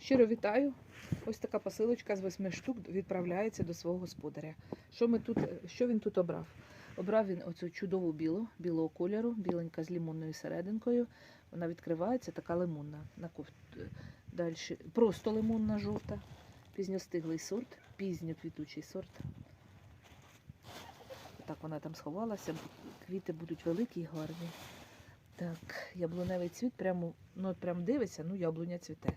Щиро вітаю. Ось така посилочка з восьми штук відправляється до свого господаря. Що, ми тут, що він тут обрав? Обрав він оцю чудову білу, білого кольору, біленька з лимонною серединкою. Вона відкривається, така лимонна. На кофт... Далі просто лимонна жовта, пізньостиглий сорт, пізньоквітучий сорт. Так вона там сховалася, квіти будуть великі і гарні. Так, яблуневий цвіт прямо, ну, от прям дивиться, ну яблуня цвіте.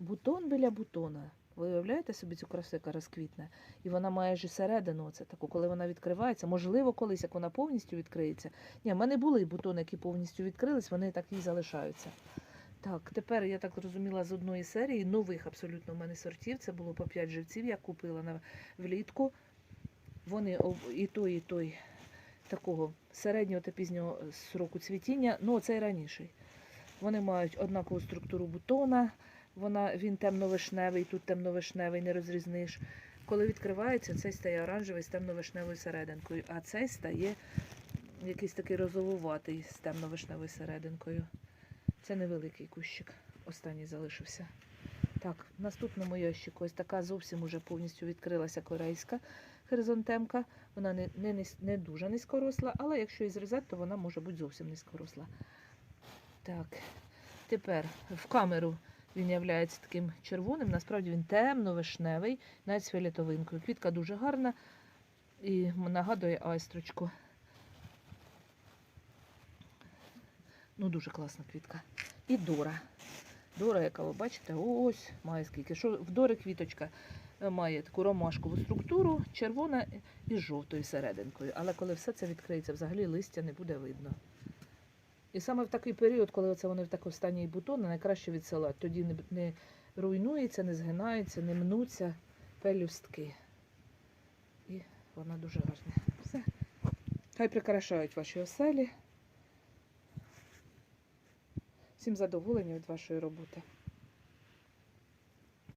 Бутон біля бутона. Ви уявляєте собі цю красу, яка розквітне? І вона має ж середину, оце таку, коли вона відкривається. Можливо, колись, як вона повністю відкриється. Ні, в мене були бутони, які повністю відкрились, вони так і залишаються. Так, тепер я так зрозуміла з одної серії нових абсолютно в мене сортів. Це було по 5 живців, я купила на влітку. Вони і той, і той такого середнього та пізнього сроку цвітіння, ну цей раніший. Вони мають однакову структуру бутона, вона, він темно-вишневий, тут темно-вишневий, не розрізниш. Коли відкривається, цей стає оранжевий з темно-вишневою серединкою, а цей стає якийсь такий розовуватий з темно-вишневою серединкою. Це невеликий кущик, останній залишився. Так, в наступному ящику ось така зовсім уже повністю відкрилася корейська хризантемка. Вона не, не, не дуже низькоросла, але якщо її зрізати, то вона може бути зовсім низькоросла. Так, тепер в камеру він є таким червоним. Насправді він темно-вишневий, навіть з фіолетовинкою. Квітка дуже гарна і нагадує айстрочку. Ну, дуже класна квітка. І Дора. Дора, яка ви бачите, ось має скільки. Що в Дори квіточка е, має таку ромашкову структуру, червона і жовтою серединкою. Але коли все це відкриється, взагалі листя не буде видно. І саме в такий період, коли оце вони в такому стані і бутони, найкраще відсилати. Тоді не, не руйнується, не згинається, не мнуться пелюстки. І вона дуже гарна. Все. Хай прикрашають ваші оселі. Всім задоволення від вашої роботи.